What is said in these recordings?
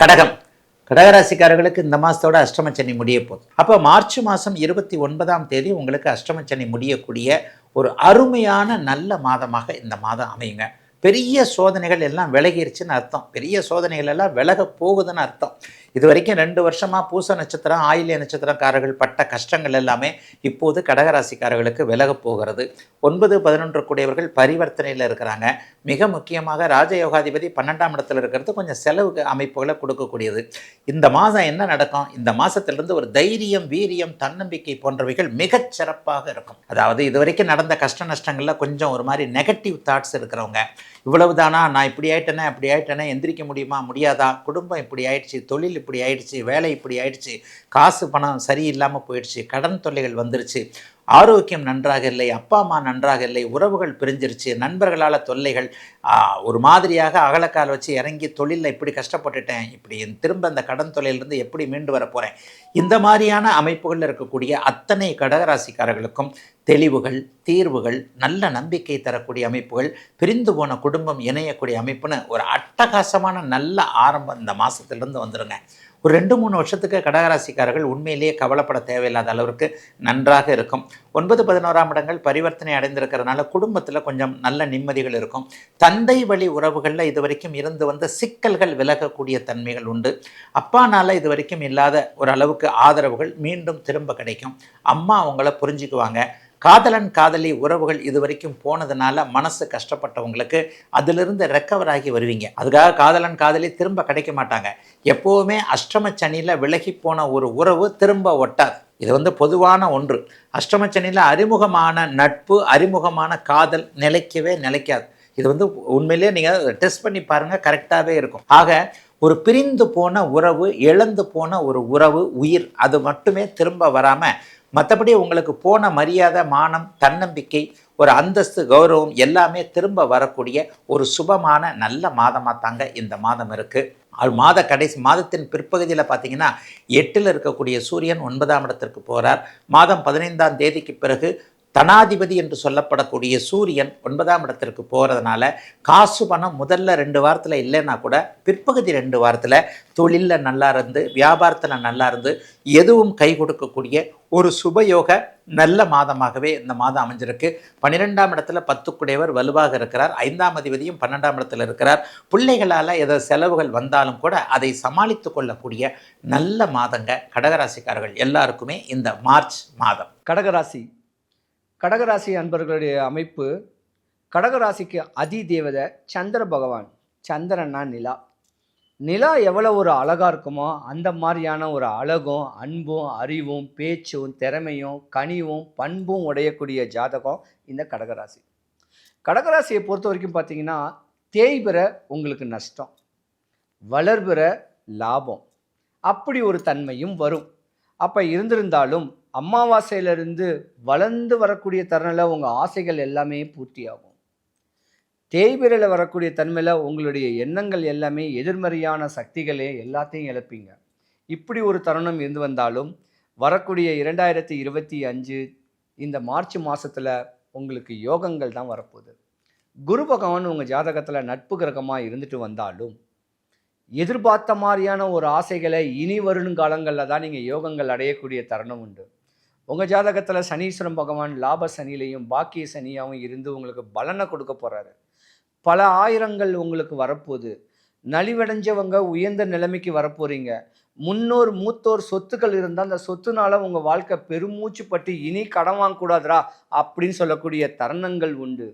கடகம். கடகராசிக்காரர்களுக்கு இந்த மாதத்தோட அஷ்டமச்சனி முடிய போகுது. அப்போ மார்ச் மாதம் இருபத்தி ஒன்பதாம் தேதி உங்களுக்கு அஷ்டமச்சனி முடியக்கூடிய ஒரு அருமையான நல்ல மாதமாக இந்த மாதம் அமையுங்க. பெரிய சோதனைகள் எல்லாம் விலகிருச்சுன்னு அர்த்தம். பெரிய சோதனைகள் எல்லாம் விலக போகுதுன்னு அர்த்தம். இது வரைக்கும் ரெண்டு வருஷமாக பூச நட்சத்திரம் ஆயில்ய நட்சத்திரக்காரர்கள் பட்ட கஷ்டங்கள் எல்லாமே இப்போது கடகராசிக்காரர்களுக்கு விலகப் போகிறது. ஒன்பது பதினொன்று கூடியவர்கள் பரிவர்த்தனையில் இருக்கிறாங்க. மிக முக்கியமாக ராஜயோகாதிபதி பன்னெண்டாம் இடத்துல இருக்கிறது கொஞ்சம் செலவு அமைப்புகளை கொடுக்கக்கூடியது. இந்த மாதம் என்ன நடக்கும்? இந்த மாதத்திலிருந்து ஒரு தைரியம் வீரியம் தன்னம்பிக்கை போன்றவைகள் மிகச் சிறப்பாக இருக்கும். அதாவது இது வரைக்கும் நடந்த கஷ்ட நஷ்டங்களில் கொஞ்சம் ஒரு மாதிரி நெகட்டிவ் தாட்ஸ் இருக்கிறவங்க. இவ்வளவுதானா? நான் இப்படி ஆயிட்டேனே அப்படி ஆயிட்டேனே எந்திரிக்க முடியுமா? முடியாதா? குடும்பம் இப்படி ஆயிடுச்சு தொழில் இப்படி ஆயிடுச்சு வேலை இப்படி ஆயிடுச்சு காசு பணம் சரியில்லாமல் போயிடுச்சு கடன் தொல்லைகள் வந்துருச்சு. ஆரோக்கியம் நன்றாக இல்லை அப்பா அம்மா நன்றாக இல்லை உறவுகள் பிரிஞ்சிருச்சு நண்பர்களால் தொல்லைகள் ஒரு மாதிரியாக அகலக்கால் வச்சு இறங்கி தொழிலில் இப்படி கஷ்டப்பட்டுட்டேன் இப்படி திரும்ப அந்த கடன் தொழிலிருந்து எப்படி மீண்டு வர போகிறேன் இந்த மாதிரியான அமைப்புகளில் இருக்கக்கூடிய அத்தனை கடகராசிக்காரர்களுக்கும் தெளிவுகள் தீர்வுகள் நல்ல நம்பிக்கை தரக்கூடிய அமைப்புகள் பிரிந்து போன குடும்பம் இணையக்கூடிய அமைப்புன்னு ஒரு அட்டகாசமான நல்ல ஆரம்பம் இந்த மாதத்துலேருந்து வந்துடுங்க ஒரு ரெண்டு மூணு வருஷத்துக்கு கடகராசிக்காரர்கள் உண்மையிலேயே கவலைப்பட தேவையில்லாத அளவிற்கு நன்றாக இருக்கும். ஒன்பது பதினோராம் இடங்கள் பரிவர்த்தனை அடைந்திருக்கிறதுனால குடும்பத்தில் கொஞ்சம் நல்ல நிம்மதிகள் இருக்கும். தந்தை வழி உறவுகளில் இது வரைக்கும் இருந்து வந்த சிக்கல்கள் விலகக்கூடிய தன்மைகள் உண்டு. அப்பானால இது வரைக்கும் இல்லாத ஒரு அளவுக்கு ஆதரவுகள் மீண்டும் திரும்ப கிடைக்கும். அம்மா அவங்கள புரிஞ்சுக்குவாங்க. காதலன் காதலி உறவுகள் இது வரைக்கும் போனதுனால மனசு கஷ்டப்பட்டவங்களுக்கு அதிலிருந்து ரெக்கவர் ஆகி வருவீங்க. அதுக்காக காதலன் காதலி திரும்ப கிடைக்க மாட்டாங்க. எப்போவுமே அஷ்டம சனியில் விலகி போன ஒரு உறவு திரும்ப ஒட்டாது. இது வந்து பொதுவான ஒன்று. அஷ்டமச்சனியில் அறிமுகமான நட்பு அறிமுகமான காதல் நிலைக்கவே நிலைக்காது. இது வந்து உண்மையிலேயே நீங்கள் டெஸ்ட் பண்ணி பாருங்கள் கரெக்டாகவே இருக்கும். ஆக ஒரு பிரிந்து போன உறவு இழந்து போன ஒரு உறவு உயிர் அது மட்டுமே திரும்ப வராமல் மற்றபடி உங்களுக்கு போன மரியாதை மானம் தன்னம்பிக்கை ஒரு அந்தஸ்து கௌரவம் எல்லாமே திரும்ப வரக்கூடிய ஒரு சுபமான நல்ல மாதமாக தாங்க இந்த மாதம் இருக்குது அது மாத கடைசி மாதத்தின் பிற்பகுதியில் பார்த்தீங்கன்னா எட்டில் இருக்கக்கூடிய சூரியன் ஒன்பதாம் இடத்திற்கு போகிறார் மாதம் பதினைந்தாம் தேதிக்கு பிறகு தனாதிபதி என்று சொல்லப்படக்கூடிய சூரியன் ஒன்பதாம் இடத்திற்கு போகிறதுனால காசு பணம் முதல்ல ரெண்டு வாரத்தில் இல்லைன்னா கூட பிற்பகுதி ரெண்டு வாரத்தில் தொழிலில் நல்லா இருந்து வியாபாரத்தில் நல்லா இருந்து எதுவும் கை கொடுக்கக்கூடிய ஒரு சுபயோக நல்ல மாதமாகவே இந்த மாதம் அமைஞ்சிருக்கு. பன்னிரெண்டாம் இடத்துல பத்துக்குடையவர் வலுவாக இருக்கிறார். ஐந்தாம் அதிபதியும் பன்னெண்டாம் இடத்துல இருக்கிறார். பிள்ளைகளால் ஏதோ செலவுகள் வந்தாலும் கூட அதை சமாளித்து கொள்ளக்கூடிய நல்ல மாதங்க கடகராசிக்காரர்கள் எல்லாருக்குமே இந்த மார்ச் மாதம். கடகராசி கடகராசி அன்பர்களுடைய அமைப்பு கடகராசிக்கு அதி தேவதை சந்திர பகவான் சந்திரன்னா நிலா. நிலா எவ்வளோ ஒரு அழகாக இருக்குமோ அந்த மாதிரியான ஒரு அழகும் அன்பும் அறிவும் பேச்சும் திறமையும் கனிவும் பண்பும் உடையக்கூடிய ஜாதகம் இந்த கடகராசி. கடகராசியை பொறுத்த வரைக்கும் பார்த்தீங்கன்னா தேய்பிற உங்களுக்கு நஷ்டம் வளர்பிற லாபம். அப்படி ஒரு தன்மையும் வரும். அப்போ இருந்திருந்தாலும் அமாவாசையிலிருந்து வளர்ந்து வரக்கூடிய தருணத்தில் உங்கள் ஆசைகள் எல்லாமே பூர்த்தியாகும். தேய்பிரில் வரக்கூடிய தன்மையில் உங்களுடைய எண்ணங்கள் எல்லாமே எதிர்மறையான சக்திகளே எல்லாத்தையும் இழப்பீங்க. இப்படி ஒரு தருணம் இருந்து வந்தாலும் வரக்கூடிய இரண்டாயிரத்தி இருபத்தி அஞ்சு இந்த மார்ச் மாதத்தில் உங்களுக்கு யோகங்கள் தான் வரப்போகுது. குரு பகவான் உங்கள் ஜாதகத்தில் நட்பு கிரகமாக இருந்துட்டு வந்தாலும் எதிர்பார்த்த மாதிரியான ஒரு ஆசைகளை இனி வருங்காலங்களில் தான் நீங்கள் யோகங்கள் அடையக்கூடிய தருணம் உண்டு. உங்கள் ஜாதகத்தில் சனீஸ்வரன் பகவான் லாப சனிலையும் பாக்கிய சனியாகவும் இருந்து உங்களுக்கு பலனை கொடுக்க போகிறாரு பல ஆயிரங்கள் உங்களுக்கு வரப்போகுது. நலிவடைஞ்சவங்க உயர்ந்த நிலைமைக்கு வரப்போகிறீங்க முன்னோர் மூத்தோர் சொத்துக்கள் இருந்தால் அந்த சொத்துனால உங்கள் வாழ்க்கை பெருமூச்சு பட்டு இனி கடன் வாங்கக்கூடாதுடா அப்படின்னு சொல்லக்கூடிய தருணங்கள் உண்டு.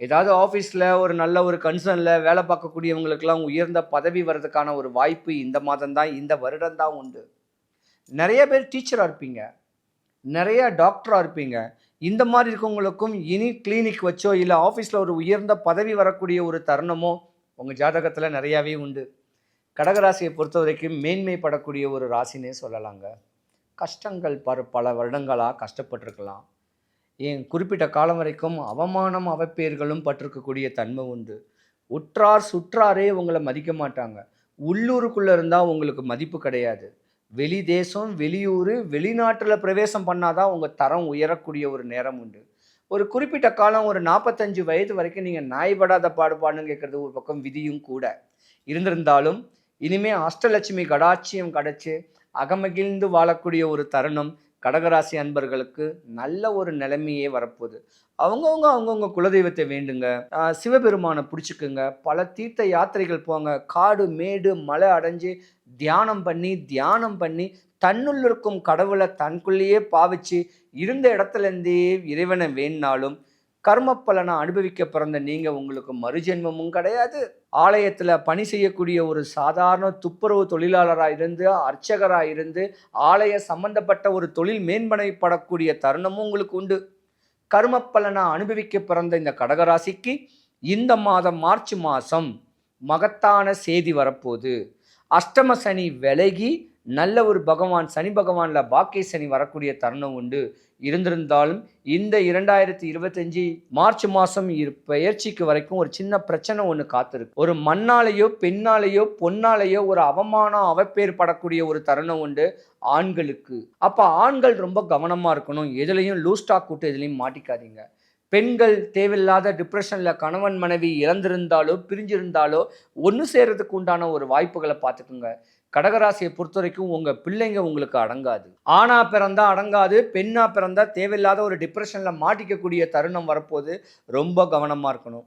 ஏதாவது ஆஃபீஸில் ஒரு நல்ல ஒரு கன்சர்னில் வேலை பார்க்கக்கூடியவங்களுக்கெல்லாம் உயர்ந்த பதவி வர்றதுக்கான ஒரு வாய்ப்பு இந்த மாதம் தான் இந்த வருடம்தான் உண்டு. நிறைய பேர் டீச்சராக இருப்பீங்க. நிறைய டாக்டராக இருப்பீங்க. இந்த மாதிரி இருக்கவங்களுக்கும் இனி கிளினிக் வச்சோ இல்லை ஆஃபீஸில் ஒரு உயர்ந்த பதவி வரக்கூடிய ஒரு தருணமோ உங்கள் ஜாதகத்தில் நிறையாவே உண்டு. கடகராசியை பொறுத்த வரைக்கும் மேன்மைப்படக்கூடிய ஒரு ராசினே சொல்லலாங்க. கஷ்டங்கள் பல பல வருடங்களாக கஷ்டப்பட்டிருக்கலாம். ஏன் குறிப்பிட்ட காலம் வரைக்கும் அவமானம் அவப்பேர்களும் பட்டிருக்கக்கூடிய தன்மை உண்டு. உற்றார் சுற்றாரே உங்களை மதிக்க மாட்டாங்க. உள்ளூருக்குள்ளே இருந்தால் உங்களுக்கு மதிப்பு கிடையாது. வெளி தேசம் வெளியூர் வெளிநாட்டில் பிரவேசம் பண்ணாதான் உங்கள் தரம் உயரக்கூடிய ஒரு நேரம் உண்டு. ஒரு குறிப்பிட்ட காலம் ஒரு நாற்பத்தஞ்சு வயது வரைக்கும் நீங்கள் நாய்படாத பாடுபாடுன்னு கேட்குறது ஒரு பக்கம் விதியும் கூட. இருந்திருந்தாலும் இனிமே அஷ்டலட்சுமி கடாட்சியம் கடைச்சி அகமகிழ்ந்து வாழக்கூடிய ஒரு தருணம் கடகராசி அன்பர்களுக்கு நல்ல ஒரு நிலைமையே வரப்போகுது. அவங்கவுங்க அவங்கவுங்க குலதெய்வத்தை வேண்டுங்க. சிவபெருமானை பிடிச்சிக்குங்க. பல தீர்த்த யாத்திரைகள் போங்க. காடு மேடு மலை அடைஞ்சு தியானம் பண்ணி தியானம் பண்ணி தன்னுள் இருக்கும் கடவுளை தனக்குள்ளேயே பாவிச்சு இருந்த இடத்துலேருந்தே இறைவனை வேணாலும் கர்ம பலனை அனுபவிக்க பிறந்த நீங்கள் உங்களுக்கு மறுஜென்மமும் கிடையாது. ஆலயத்தில் பணி செய்யக்கூடிய ஒரு சாதாரண துப்புரவு தொழிலாளராக இருந்து அர்ச்சகராக இருந்து ஆலய சம்பந்தப்பட்ட ஒரு தொழில் மேம்படப்படக்கூடிய தருணமும் உங்களுக்கு உண்டு. கர்ம பலனை அனுபவிக்க பிறந்த இந்த கடகராசிக்கு இந்த மாதம் மார்ச் மாதம் மகத்தான செய்தி வரப்போகுது. அஷ்டம சனி விலகி நல்ல ஒரு பகவான் சனி பகவானில் பாக்கிய சனி வரக்கூடிய தருணம் உண்டு. இருந்திருந்தாலும் இந்த இரண்டாயிரத்தி இருபத்தஞ்சி மார்ச் மாதம் பெயர்ச்சிக்கு வரைக்கும் ஒரு சின்ன பிரச்சனை ஒன்று காத்திருக்கு. ஒரு மண்ணாலேயோ பெண்ணாலேயோ பொன்னாலேயோ ஒரு அவமானம் அவப்பேர் படக்கூடிய ஒரு தருணம் உண்டு ஆண்களுக்கு. அப்போ ஆண்கள் ரொம்ப கவனமாக இருக்கணும். எதுலேயும் லூஸ்டாக் கூட்டு எதுலேயும் மாட்டிக்காதீங்க. பெண்கள் தேவையில்லாத டிப்ரெஷனில் கணவன் மனைவி இறந்திருந்தாலோ பிரிஞ்சிருந்தாலோ ஒன்று சேர்கிறதுக்கு உண்டான ஒரு வாய்ப்புகளை பார்த்துக்குங்க. கடகராசியை பொறுத்த வரைக்கும் உங்கள் பிள்ளைங்க உங்களுக்கு அடங்காது. ஆணா பிறந்தால் அடங்காது பெண்ணாக பிறந்தால் தேவையில்லாத ஒரு டிப்ரெஷனில் மாட்டிக்கக்கூடிய தருணம் வரப்போது ரொம்ப கவனமாக இருக்கணும்.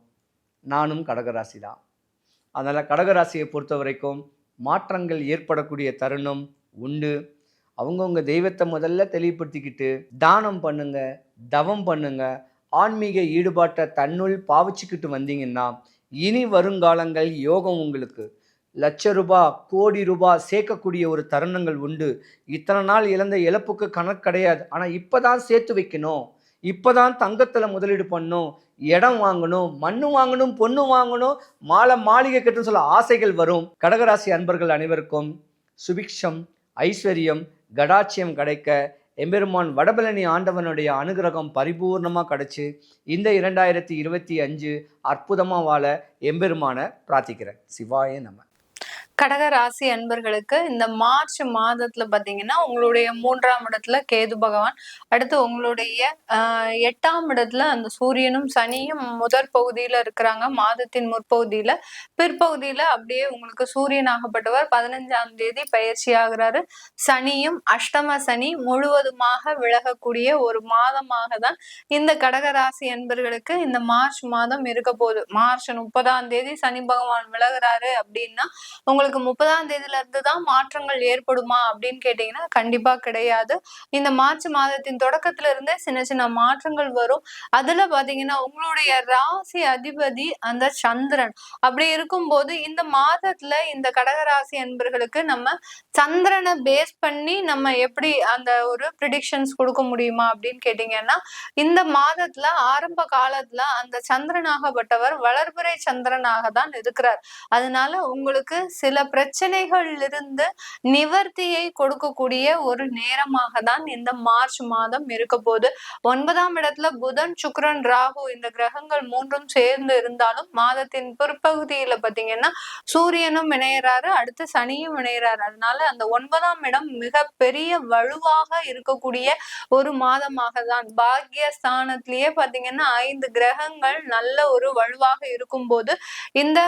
நானும் கடகராசி தான். அதனால் கடகராசியை பொறுத்த வரைக்கும் மாற்றங்கள் ஏற்படக்கூடிய தருணம் உண்டு. அவங்கவுங்க தெய்வத்தை முதல்ல தெளிவுபடுத்திக்கிட்டு தானம் பண்ணுங்க தவம் பண்ணுங்கள் ஆன்மீக ஈடுபாட்டை தன்னுள் பாவிச்சுக்கிட்டு வந்தீங்கன்னா இனி வருங்காலங்கள் யோகம் உங்களுக்கு. லட்ச ரூபாய் கோடி ரூபாய் சேர்க்கக்கூடிய ஒரு தருணங்கள் உண்டு. இத்தனை நாள் இழந்த இழப்புக்கு கணக்கு கிடையாது. ஆனால் இப்போ தான் சேர்த்து வைக்கணும். இப்போ தான் தங்கத்தில் முதலீடு பண்ணணும். இடம் வாங்கணும் மண்ணு வாங்கணும் பொண்ணு வாங்கணும் மாலை மாளிகை கட்டுன்னு சொல்ல ஆசைகள் வரும். கடகராசி அன்பர்கள் அனைவருக்கும் சுபிக்ஷம் ஐஸ்வர்யம் கடாட்சியம் கிடைக்க எம்பெருமான் வடபழனி ஆண்டவனுடைய அனுகிரகம் பரிபூர்ணமாக கிடச்சி இந்த இரண்டாயிரத்தி இருபத்தி அஞ்சு அற்புதமாக வாழ எம்பெருமானை பிரார்த்திக்கிறேன். சிவாய நம்ம கடக ராசி அன்பர்களுக்கு இந்த மார்ச் மாதத்துல பாத்தீங்கன்னா உங்களுடைய மூன்றாம் இடத்துல கேது பகவான் அடுத்து உங்களுடைய ஆஹ் எட்டாம் இடத்துல அந்த சூரியனும் சனியும் முதற் பகுதியில இருக்கிறாங்க. மாதத்தின் முற்பகுதியில பிற்பகுதியில அப்படியே உங்களுக்கு சூரியன் ஆகப்பட்டவர். பதினஞ்சாம் தேதி பயிற்சி ஆகுறாரு. சனியும் அஷ்டம சனி முழுவதுமாக விலகக்கூடிய ஒரு மாதமாக தான் இந்த கடக ராசி அன்பர்களுக்கு இந்த மார்ச் மாதம் இருக்க போகுது. மார்ச் முப்பதாம் தேதி சனி பகவான் விலகுறாரு அப்படின்னா உங்களுக்கு உங்களுக்கு முப்பதாம் தேதியில இருந்து தான் மாற்றங்கள் ஏற்படுமா அப்படின்னு கேட்டீங்கன்னா கண்டிப்பா கிடையாது. இந்த மார்ச் மாதத்தின் தொடக்கத்துல இருந்தே சின்ன சின்ன மாற்றங்கள் வரும். அதுல பாத்தீங்கன்னா உங்களுடைய ராசி அதிபதி அந்த சந்திரன். அப்படி இருக்கும்போது இந்த மாதத்துல இந்த கடகராசி என்பர்களுக்கு நம்ம சந்திரனை பேஸ் பண்ணி நம்ம எப்படி அந்த ஒரு ப்ரிடிக்ஷன்ஸ் கொடுக்க முடியுமா அப்படின்னு கேட்டீங்கன்னா இந்த மாதத்துல ஆரம்ப காலத்துல அந்த சந்திரனாகப்பட்டவர் வளர்பிறை சந்திரனாக தான் இருக்கிறார். அதனால உங்களுக்கு சில பிரச்சனைகள் இருந்து நிவர்த்தியை கொடுக்கக்கூடிய ஒரு நேரமாக தான் இந்த மார்ச் மாதம் இருக்க போது ஒன்பதாம் இடத்துல புதன் சுக்ரன் ராகு இந்த கிரகங்கள் மூன்றும் சேர்ந்து இருந்தாலும் மாதத்தின் பிற்பகுதியில பாத்தீங்கன்னா சூரியனும் இணையறாரு அடுத்து சனியும் இணையறாரு. அதனால அந்த ஒன்பதாம் இடம் மிக பெரிய வலுவாக இருக்கக்கூடிய ஒரு மாதமாக தான் பாக்கிய ஸ்தானத்திலேயே பாத்தீங்கன்னா ஐந்து கிரகங்கள் நல்ல ஒரு வலுவாக இருக்கும் போது இந்த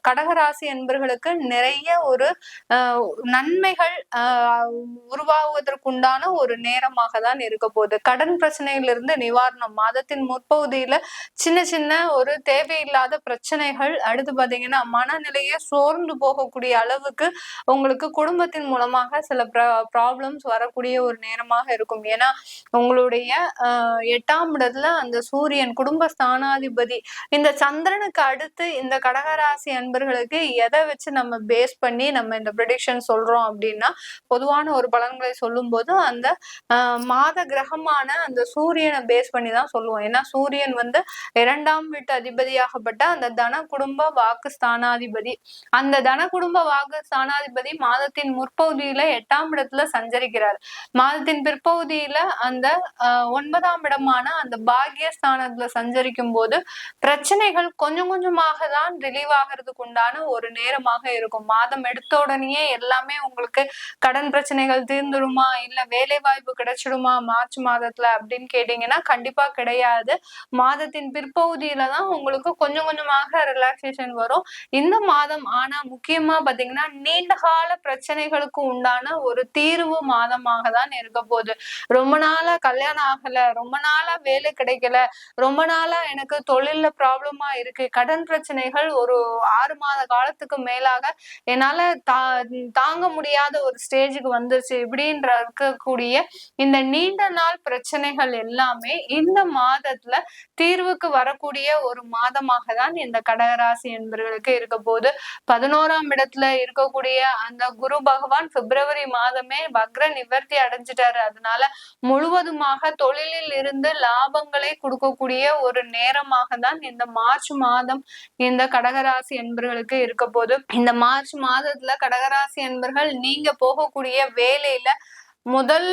கடகராசி என்பது அவர்களுக்கு நிறைய ஒரு ஆஹ் நன்மைகள் ஆஹ் உருவாகுவதற்குண்டான ஒரு நேரமாக தான் இருக்க போகுது. கடன் பிரச்சனையிலிருந்து நிவாரணம் மாதத்தின் முற்பகுதியில சின்ன சின்ன ஒரு தேவையில்லாத பிரச்சனைகள் அடுத்து பாத்தீங்கன்னா மனநிலையை சோர்ந்து போகக்கூடிய அளவுக்கு உங்களுக்கு குடும்பத்தின் மூலமாக சில ப்ராப்ளம்ஸ் வரக்கூடிய ஒரு நேரமாக இருக்கும். ஏன்னா உங்களுடைய ஆஹ் எட்டாம் இடத்துல அந்த சூரியன் குடும்ப ஸ்தானாதிபதி இந்த சந்திரனுக்கு அடுத்து இந்த கடகராசி அன்பர்களுக்கு எதை வச்சு நம்ம பேஸ் பண்ணி நம்ம இந்த ப்ரெடிக்ஷன் சொல்றோம் அப்படின்னா பொதுவான ஒரு பலன்களை சொல்லும் போது அந்த மாத கிரகமான அந்த சூரியனை பேஸ் பண்ணி தான் சொல்லுவோம். ஏன்னா சூரியன் வந்து இரண்டாம் வீட்டு அதிபதியாகப்பட்ட அந்த தன குடும்ப வாக்கு ஸ்தானாதிபதி அந்த தன குடும்ப வாக்கு ஸ்தானாதிபதி மாதத்தின் முற்பகுதியில எட்டாம் இடத்துல சஞ்சரிக்கிறார். மாதத்தின் பிற்பகுதியில அந்த ஆஹ் ஒன்பதாம் இடமான அந்த பாகிய ஸ்தானத்துல சஞ்சரிக்கும் போது பிரச்சனைகள் கொஞ்சம் கொஞ்சமாக தான் ரிலீவ் ஆகிறதுக்கு உண்டான ஒரு நேரம் நேரமாக இருக்கும். மாதம் எடுத்த உடனேயே எல்லாமே உங்களுக்கு கடன் பிரச்சனைகள் தீர்ந்துடுமா? இல்ல வேலை வாய்ப்பு கிடைச்சிடுமா மார்ச் மாதத்துல அப்படின்னு கேட்டீங்கன்னா கண்டிப்பா கிடையாது. மாதத்தின் பிற்பகுதியில தான் உங்களுக்கு கொஞ்சம் கொஞ்சமாக ரிலாக்ஸேஷன் வரும். இந்த மாதம் ஆனா முக்கியமா பாத்தீங்கன்னா நீண்ட கால பிரச்சனைகளுக்கு உண்டான ஒரு தீர்வு மாதமாக தான் இருக்க போகுது. ரொம்ப நாளா கல்யாணம் ஆகல ரொம்ப நாளா வேலை கிடைக்கல ரொம்ப நாளா எனக்கு தொழில்ல ப்ராப்ளமா இருக்கு. கடன் பிரச்சனைகள் ஒரு ஆறு மாத காலத்துக்கு மேலாக என்னால தா தாங்க முடியாத ஒரு ஸ்டேஜுக்கு வந்துருச்சு. இப்படின்ற இருக்கக்கூடிய இந்த நீண்ட நாள் பிரச்சனைகள் எல்லாமே இந்த மாதத்துல தீர்வுக்கு வரக்கூடிய ஒரு மாதமாக தான் இந்த கடகராசி என்பவர்களுக்கு இருக்க போது பதினோராம் இடத்துல இருக்கக்கூடிய அந்த குரு பகவான் பிப்ரவரி மாதமே வக்ர நிவர்த்தி அடைஞ்சிட்டாரு. அதனால முழுவதுமாக தொழிலில் இருந்து லாபங்களை கொடுக்கக்கூடிய ஒரு நேரமாக தான் இந்த மார்ச் மாதம் இந்த கடகராசி என்பர்களுக்கு இருக்க போது இந்த மார்ச் மாதத்துல கடகராசி அன்பர்கள் நீங்க போகக்கூடிய வேலையில முதல்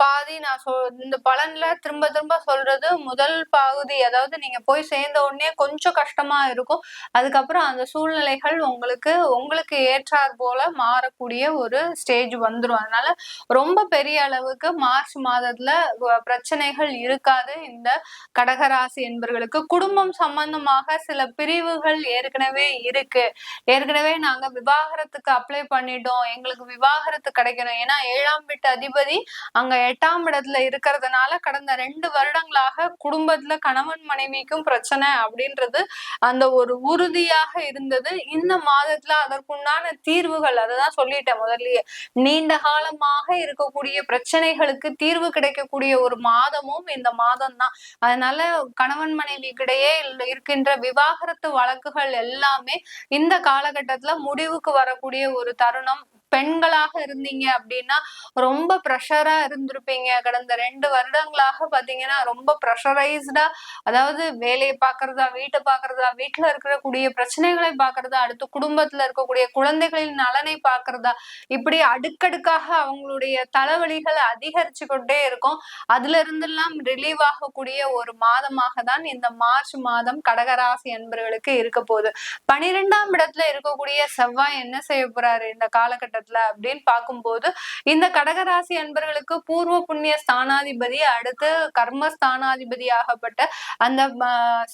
பாதி நான் சொல் இந்த பலன்ல திரும்ப திரும்ப சொல்றது முதல் பகுதி அதாவது நீங்க போய் சேர்ந்த உடனே கொஞ்சம் கஷ்டமா இருக்கும். அதுக்கப்புறம் அந்த சூழ்நிலைகள் உங்களுக்கு உங்களுக்கு ஏற்றாற் போல மாறக்கூடிய ஒரு ஸ்டேஜ் வந்துரும். அதனால ரொம்ப பெரிய அளவுக்கு மார்ச் மாதத்துல பிரச்சனைகள் இருக்காது இந்த கடகராசி என்பர்களுக்கு. குடும்பம் சம்பந்தமாக சில பிரிவுகள் ஏற்கனவே இருக்கு. ஏற்கனவே நாங்க விவாகரத்துக்கு அப்ளை பண்ணிட்டோம். எங்களுக்கு விவாகரத்து கிடைக்கணும். ஏன்னா ஏழாம் வீட்டு அதிபதி அங்க எட்டாம் இடத்துல இருக்கிறதுனால கடந்த ரெண்டு வருடங்களாக குடும்பத்துல கணவன் மனைவிக்கும் பிரச்சனை அப்படின்றது அந்த ஒரு உறுதியாக இருந்தது. இந்த மாதத்துல அதற்குண்டான தீர்வுகள் அதான் சொல்லிட்டேன் முதல்லயே நீண்ட காலமாக இருக்கக்கூடிய பிரச்சனைகளுக்கு தீர்வு கிடைக்கக்கூடிய ஒரு மாதமும் இந்த மாதம் தான் அதனால கணவன் மனைவிக்கிடையே இல்ல- இருக்கின்ற விவாகரத்து வழக்குகள் எல்லாமே இந்த காலகட்டத்துல முடிவுக்கு வரக்கூடிய ஒரு தருணம் பெண்களாக இருந்தீங்க அப்படின்னா ரொம்ப ப்ரெஷரா இருந்திருப்பீங்க. கடந்த ரெண்டு வருடங்களாக பாத்தீங்கன்னா ரொம்ப ப்ரெஷரைஸ்டா அதாவது வேலையை பாக்குறதா வீட்டை பாக்குறதா வீட்டுல இருக்கக்கூடிய பிரச்சனைகளை பாக்குறதா அடுத்து குடும்பத்துல இருக்கக்கூடிய குழந்தைகளின் நலனை பாக்குறதா இப்படி அடுக்கடுக்காக அவங்களுடைய தலைவலிகள் அதிகரிச்சு கொண்டே இருக்கும். அதுல இருந்தெல்லாம் ரிலீவ் ஆகக்கூடிய ஒரு மாதமாக தான் இந்த மார்ச் மாதம் கடகராசி என்பவர்களுக்கு இருக்க போகுது. பனிரெண்டாம் இடத்துல இருக்கக்கூடிய செவ்வாய் என்ன செய்ய போறாரு? இந்த காலகட்டத்துல அப்படின்னு பார்க்கும்போது இந்த கடகராசி அன்பர்களுக்கு பூர்வ புண்ணிய ஸ்தானாதிபதி அடுத்து கர்ம ஸ்தானாதிபதியாகப்பட்ட அந்த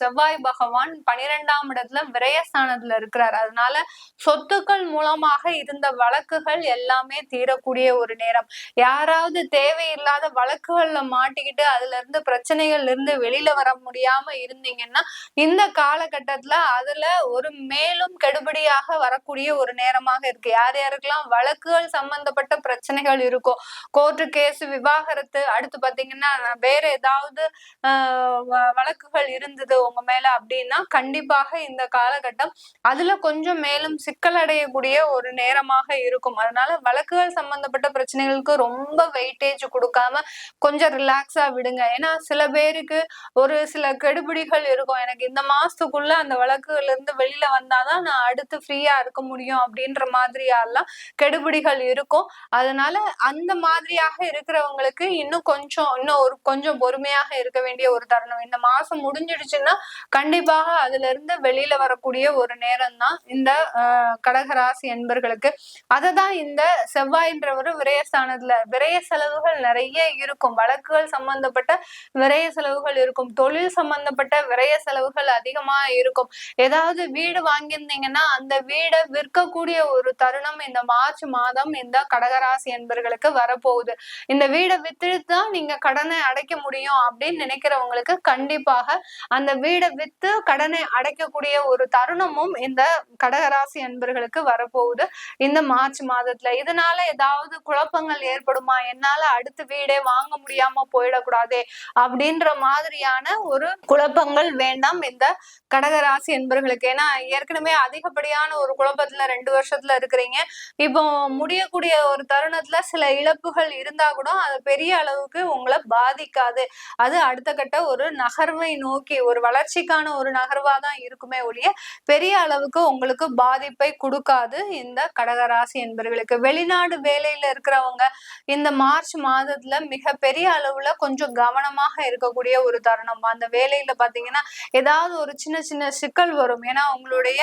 செவ்வாய் பகவான் பனிரெண்டாம் இடத்துல விரயஸ்தானத்துல இருக்கிறார். அதனால சொத்துக்கள் மூலமாக இருந்த வழக்குகள் எல்லாமே தீரக்கூடிய ஒரு நேரம். யாராவது தேவையில்லாத வழக்குகள்ல மாட்டிக்கிட்டு அதுல இருந்து பிரச்சனைகள்ல இருந்து வெளியில வர முடியாம இருந்தீங்கன்னா இந்த காலகட்டத்துல அதுல ஒரு மேலும் கெடுபடியாக வரக்கூடிய ஒரு நேரமாக இருக்கு. யார் யாருக்கெல்லாம் வழக்குகள் சம்பந்தப்பட்ட பிரச்சனைகள் இருக்கும். கோர்ட்டு கேஸ் விவாகரத்து அடுத்து பாத்தீங்கன்னா வேற ஏதாவது ஆஹ் வ- வழக்குகள் இருந்தது உங்க மேல அப்படின்னா கண்டிப்பாக இந்த காலகட்டம் அதுல கொஞ்சம் மேலும் சிக்கலடையக்கூடிய ஒரு நேரமாக இருக்கும். அதனால வழக்குகள் சம்பந்தப்பட்ட பிரச்சனைகளுக்கு ரொம்ப வெயிட்டேஜ் கொடுக்காம கொஞ்சம் ரிலாக்ஸா விடுங்க. ஏன்னா சில பேருக்கு ஒரு சில கெடுபிடிகள் இருக்கும். எனக்கு இந்த மாசத்துக்குள்ள அந்த வழக்குகள் இருந்து வெளியில வந்தாதான் நான் அடுத்து ஃப்ரீயா இருக்க முடியும் அப்படின்ற மாதிரியாலாம் கெடுபிடிகள் இருக்கும். அதனால அந்த மாதிரியாக இருக்கிறவங்களுக்கு இன்னும் கொஞ்சம் இன்னும் ஒரு கொஞ்சம் பொறுமையாக இருக்க வேண்டிய ஒரு தருணம். இந்த மாசம் முடிஞ்சிடுச்சுன்னா கண்டிப்பாக அதுல இருந்து வெளியில வரக்கூடிய ஒரு நேரம் தான் இந்த ஆஹ், கடகராசி என்பர்களுக்கு அததான் இந்த செவ்வாயின்றவர் விரயஸ்தானத்துல விரய செலவுகள் நிறைய இருக்கும். வழக்குகள் சம்பந்தப்பட்ட விரய செலவுகள் இருக்கும். தொழில் சம்பந்தப்பட்ட விரய செலவுகள் அதிகமா இருக்கும். ஏதாவது வீடு வாங்கியிருந்தீங்கன்னா அந்த வீடை விற்கக்கூடிய ஒரு தருணம் இந்த மார்ச் மாதம் இந்த கடகராசி என்பர்களுக்கு வரப்போகுது. இந்த வீடை வித்துட்டு தான் நீங்க கடனை அடைக்க முடியும் அப்படின்னு நினைக்கிறவங்களுக்கு கண்டிப்பாக அந்த வீடை வித்து கடனை அடைக்கக்கூடிய ஒரு தருணமும் இந்த கடகராசி என்பர்களுக்கு வரப்போகுது. இந்த மார்ச் மாதத்துல இதனால ஏதாவது குழப்பங்கள் ஏற்படுமா? என்னால அடுத்த வீடே வாங்க முடியாம போயிடக்கூடாதே? அப்படின்ற மாதிரியான ஒரு குழப்பங்கள் வேண்டாம் இந்த கடகராசி என்பர்களுக்கு ஏன்னா ஏற்கனவே அதிகப்படியான ஒரு குழப்பத்துல ரெண்டு வருஷத்துல இருக்கிறீங்க. இப்போ முடியக்கூடிய ஒரு தருணத்துல சில இழப்புகள் இருந்தா கூட அது பெரிய அளவுக்கு உங்களை பாதிக்காது. அது அடுத்த கட்ட ஒரு நகர்வை நோக்கி ஒரு வளர்ச்சிக்கான ஒரு நகர்வா தான் இருக்குமே ஒழிய பெரிய அளவுக்கு உங்களுக்கு பாதிப்பை கொடுக்காது இந்த கடகராசி என்பவர்களுக்கு வெளிநாடு வேலையில இருக்கிறவங்க இந்த மார்ச் மாதத்துல மிக பெரிய அளவுல கொஞ்சம் கவனமாக இருக்கக்கூடிய ஒரு தருணம். அந்த வேலையில பாத்தீங்கன்னா ஏதாவது ஒரு சின்ன சின்ன சிக்கல் வரும். ஏன்னா உங்களுடைய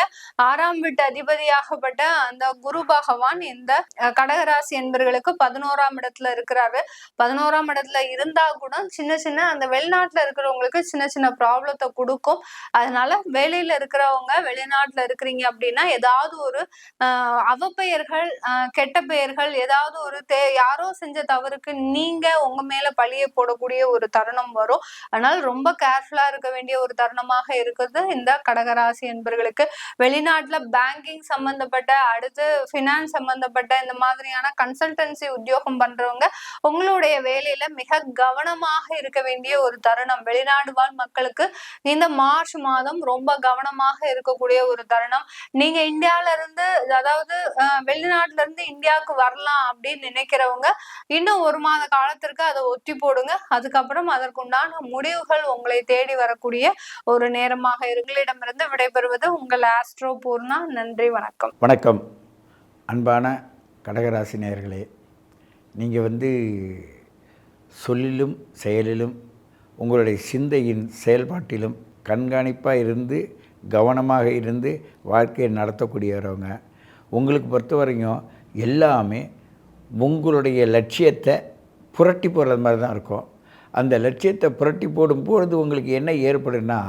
ஆறாம் வீட்டு அதிபதியாகப்பட்ட அந்த குரு பகவான் இந்த கடகராசி என்பவர்களுக்கு பதினோராம் இடத்துல இருக்கிறாரு. பதினோராம் இடத்துல இருந்தா கூட சின்ன சின்ன அந்த வெளிநாட்டுல இருக்கிறவங்களுக்கு சின்ன சின்ன ப்ராப்ளத்தை கொடுக்கும். அதனால வேலையில இருக்கிறவங்க வெளிநாட்டுல இருக்கிறீங்க அப்படின்னா ஏதாவது ஒரு ஆஹ் அவப்பெயர்கள் ஆஹ் கெட்ட பெயர்கள் ஏதாவது ஒரு தே யாரோ செஞ்ச தவறுக்கு நீங்க உங்க மேல பழிய போடக்கூடிய ஒரு தருணம் வரும். அதனால ரொம்ப கேர்ஃபுல்லா இருக்க வேண்டிய ஒரு தருணமாக இருக்குது இந்த கடகராசி என்பர்களுக்கு. வெளிநாட்டுல பேங்கிங் சம்பந்தப்பட்ட அடுத்து ஃபினான்ஸ் சம்பந்தப்பட்ட இந்த மாதிரியான கன்சல்டன்சி உத்தியோகம் பண்றவங்க உங்களுடைய வேலையில மிக கவனமாக இருக்க வேண்டிய ஒரு தருணம். வெளிநாடு வாழ் மக்களுக்கு இந்த மார்ச் மாதம் ரொம்ப கவனமாக இருக்கக்கூடிய ஒரு தருணம். நீங்க இந்தியால இருந்து அதாவது வெளிநாட்டுல இருந்து இந்தியாவுக்கு வரலாம் அப்படின்னு நினைக்கிறவங்க இன்னும் ஒரு மாத காலத்திற்கு அதை ஒத்தி போடுங்க. அதுக்கப்புறம் அதற்குண்டான முடிவுகள் உங்களை தேடி வரக்கூடிய ஒரு நேரமாக இருங்களிடமிருந்து விடைபெறுவது உங்கள் ஆஸ்ட்ரோ பூர்ணா. நன்றி வணக்கம். வணக்கம். அன்பான கடகராசி நேயர்களே நீங்கள் வந்து சொல்லிலும் செயலிலும் உங்களுடைய சிந்தையின் செயல்பாட்டிலும் கண்காணிப்பாக இருந்து கவனமாக இருந்து வாழ்க்கையை நடத்தக்கூடியவரவங்க. உங்களுக்கு பொறுத்த வரைக்கும் எல்லாமே உங்களுடைய லட்சியத்தை புரட்டி போடுறது மாதிரி தான் இருக்கும். அந்த லட்சியத்தை புரட்டி போடும்பொழுது உங்களுக்கு என்ன ஏற்படுன்னா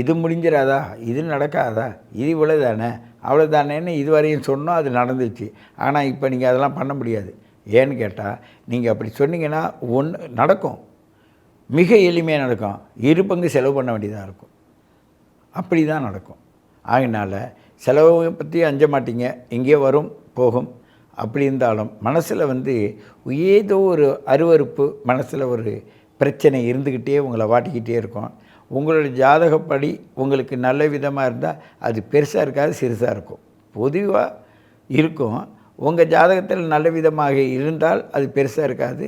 இது முடிஞ்சிடாதா? இது நடக்காதா? இது இவ்வளோ தானே அவ்வளோ தானேன்னு இதுவரையும் சொன்னோம் அது நடந்துச்சு. ஆனால் இப்போ நீங்கள் அதெல்லாம் பண்ண முடியாது. ஏன்னு கேட்டால் நீங்கள் அப்படி சொன்னீங்கன்னா ஒன்று நடக்கும். மிக எளிமையாக நடக்கும். இரு பங்கு செலவு பண்ண வேண்டியதாக இருக்கும். அப்படி தான் நடக்கும். அதனால் செலவை பற்றி அஞ்ச மாட்டீங்க. இங்கே வரும் போகும். அப்படி இருந்தாலும் மனசில் வந்து ஏதோ ஒரு அருவருப்பு மனசில் ஒரு பிரச்சனை இருந்துக்கிட்டே உங்களை வாட்டிக்கிட்டே இருக்கும். உங்களுடைய ஜாதகப்படி உங்களுக்கு நல்ல விதமாக இருந்தால் அது பெருசாக இருக்காது சிறுசாக இருக்கும். பொதுவாக இருக்கும். உங்கள் ஜாதகத்தில் நல்ல விதமாக இருந்தால் அது பெருசாக இருக்காது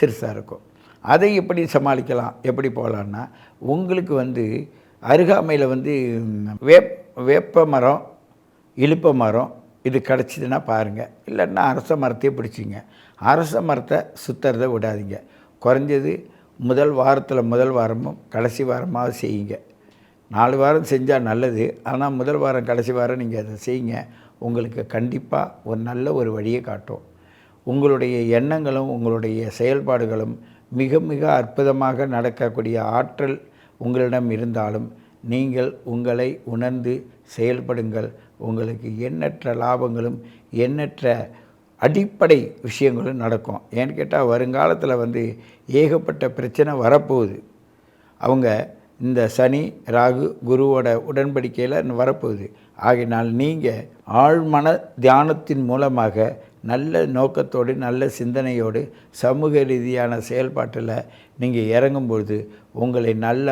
சிறுசாக இருக்கும். அதை எப்படி சமாளிக்கலாம் எப்படி போகலான்னா உங்களுக்கு வந்து அருகாமையில் வந்து வேப் வேப்ப மரம் இழுப்ப மரம் இது கிடச்சிதுன்னா பாருங்கள் இல்லைன்னா அரச மரத்தையே பிடிச்சிங்க. அரச மரத்தை சுற்றுறதை விடாதீங்க. குறைஞ்சது முதல் வாரத்தில் முதல் வாரமும் கடைசி வாரமாக செய்யுங்க. நாலு வாரம் செஞ்சால் நல்லது. ஆனால் முதல் வாரம் கடைசி வாரம் நீங்கள் அதை செய்யுங்க. உங்களுக்கு கண்டிப்பாக ஒரு நல்ல ஒரு வழியை காட்டும். உங்களுடைய எண்ணங்களும் உங்களுடைய செயல்பாடுகளும் மிக மிக அற்புதமாக நடக்கக்கூடிய ஆற்றல் உங்களிடம் இருந்தாலும் நீங்கள் உங்களை உணர்ந்து செயல்படுங்கள். உங்களுக்கு எண்ணற்ற லாபங்களும் எண்ணற்ற அடிப்படை விஷயங்களும் நடக்கும். ஏன்னு கேட்டால் வருங்காலத்தில் வந்து ஏகப்பட்ட பிரச்சனை வரப்போகுது. அவங்க இந்த சனி ராகு குருவோட உடன்படிக்கையில் வரப்போகுது. ஆகையினால் நீங்கள் ஆழ்மன தியானத்தின் மூலமாக நல்ல நோக்கத்தோடு நல்ல சிந்தனையோடு சமூக ரீதியான செயல்பாட்டில் நீங்கள் இறங்கும்பொழுது உங்களை நல்ல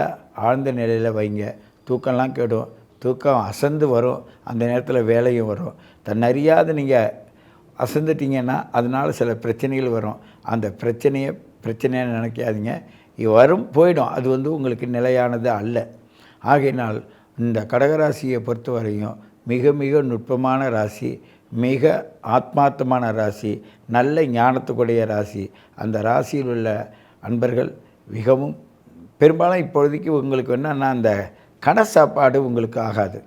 ஆழ்ந்த நிலையில் வைங்க. தூக்கம்லாம் கெடும். தூக்கம் அசந்து வரும். அந்த நேரத்தில் வேலையும் வரும். தன்னறியாத நீங்கள் அசந்துட்டிங்கன்னா அதனால் சில பிரச்சனைகள் வரும். அந்த பிரச்சனையை பிரச்சனையாக நினைக்காதீங்க. வரும் போயிடும். அது வந்து உங்களுக்கு நிலையானது அல்ல. ஆகையினால் இந்த கடகராசியை பொறுத்தவரையும் மிக மிக நுட்பமான ராசி மிக ஆத்மார்த்தமான ராசி நல்ல ஞானத்துக்குடைய ராசி. அந்த ராசியில் உள்ள அன்பர்கள் மிகவும் பெரும்பாலும் இப்பொழுதைக்கு உங்களுக்கு என்னென்னா அந்த கடை சாப்பாடு உங்களுக்கு ஆகாது.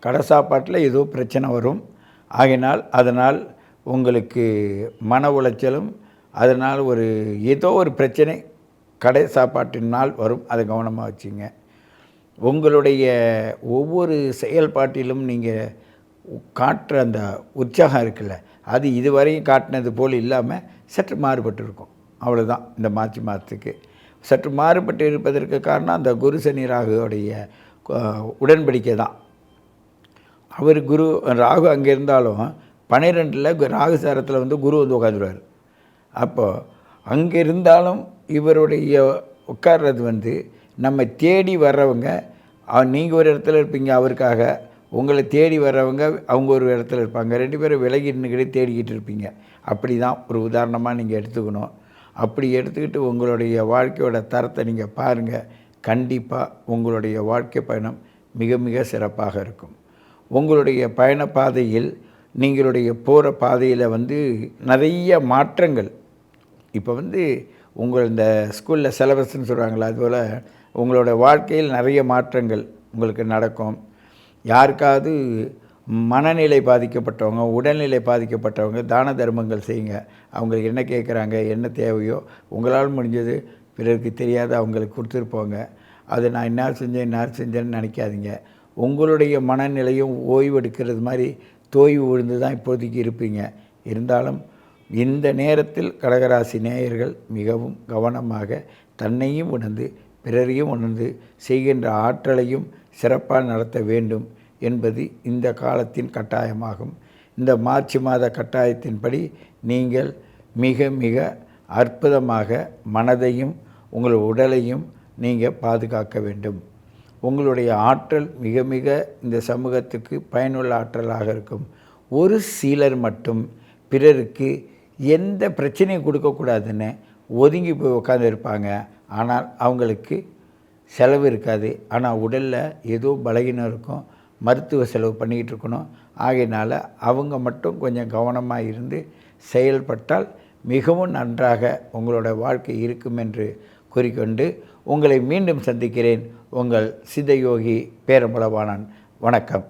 கடை சாப்பாட்டில் ஏதோ பிரச்சனை வரும். ஆகினால் அதனால் உங்களுக்கு மன உளைச்சலும் அதனால் ஒரு ஏதோ ஒரு பிரச்சனை கடை சாப்பாட்டினால் வரும். அதை கவனமாக வச்சுங்க. உங்களுடைய ஒவ்வொரு செயல்பாட்டிலும் நீங்கள் காட்டுற அந்த உற்சாகம் இருக்குல்ல அது இதுவரையும் காட்டினது போல் இல்லாமல் சற்று மாறுபட்டு இருக்கும் அவ்வளோதான் இந்த மார்ச் மாதத்துக்கு. சற்று மாறுபட்டு இருப்பதற்கு காரணம் அந்த குரு சனி ராகுவோடைய உடன்படிக்கை தான் அவர் குரு ராகு அங்கே இருந்தாலும் பன்னிரெண்டில் ராகு சாரத்தில் வந்து குரு வந்து உட்காந்துருவார் அப்போது அங்கே இருந்தாலும் இவருடைய உட்கார்றது வந்து நம்ம தேடி வர்றவங்க நீங்கள் ஒரு இடத்துல இருப்பீங்க அவருக்காக உங்களை தேடி வர்றவங்க அவங்க ஒரு இடத்துல இருப்பாங்க. ரெண்டு பேரும் விலகி நின்றுக்கிட்டே தேடிக்கிட்டு இருப்பீங்க. அப்படி தான் ஒரு உதாரணமாக நீங்கள் எடுத்துக்கணும். அப்படி எடுத்துக்கிட்டு உங்களுடைய வாழ்க்கையோட தரத்தை நீங்கள் பாருங்கள் கண்டிப்பாக உங்களுடைய வாழ்க்கை பயணம் மிக மிக சிறப்பாக இருக்கும். உங்களுடைய பயண பாதையில் நீங்களுடைய போகிற பாதையில் வந்து நிறைய மாற்றங்கள். இப்போ வந்து உங்கள் இந்த ஸ்கூலில் சிலபஸ்ன்னு சொல்கிறாங்களா அதுபோல் உங்களோட வாழ்க்கையில் நிறைய மாற்றங்கள் உங்களுக்கு நடக்கும். யாருக்காவது மனநிலை பாதிக்கப்பட்டவங்க உடல்நிலை பாதிக்கப்பட்டவங்க தான தர்மங்கள் செய்யுங்க. அவங்களுக்கு என்ன கேட்குறாங்க என்ன தேவையோ உங்களால் முடிஞ்சது பிறருக்கு தெரியாத அவங்களுக்கு கொடுத்துருப்போங்க அது நான் என்ன செஞ்சேன் என்ன செஞ்சேன்னு நினைக்காதீங்க. உங்களுடைய மனநிலையும் ஓய்வெடுக்கிறது மாதிரி தோய்வு விழுந்து தான் இப்போதைக்கு இருப்பீங்க. இருந்தாலும் இந்த நேரத்தில் கடகராசி நேயர்கள் மிகவும் கவனமாக தன்னையும் உணர்ந்து பிறரையும் உணர்ந்து செய்கின்ற ஆற்றலையும் சிறப்பாக நடத்த வேண்டும் என்பது இந்த காலத்தின் கட்டாயமாகும். இந்த மார்ச் மாத கட்டாயத்தின்படி நீங்கள் மிக மிக அற்புதமாக மனதையும் உங்கள் உடலையும் நீங்கள் பாதுகாக்க வேண்டும். உங்களுடைய ஆற்றல் மிக மிக இந்த சமூகத்துக்கு பயனுள்ள ஆற்றலாக இருக்கும். ஒரு சிலர் மட்டும் பிறருக்கு எந்த பிரச்சனையும் கொடுக்கக்கூடாதுன்னு ஒதுங்கி போய் உட்காந்துருப்பாங்க ஆனால் அவங்களுக்கு செலவு இருக்காது. ஆனால் உடலில் ஏதோ பலகீனம் இருக்கும். மருத்துவ செலவு பண்ணிக்கிட்டு இருக்கணும். ஆகையினால் அவங்க மட்டும் கொஞ்சம் கவனமாக இருந்து செயல்பட்டால் மிகவும் நன்றாக உங்களோட வாழ்க்கை இருக்கும் என்று கூறிக்கொண்டு உங்களை மீண்டும் சந்திக்கிறேன். உங்கள் சித்தயோகி பேரம்பளவானன் வணக்கம்.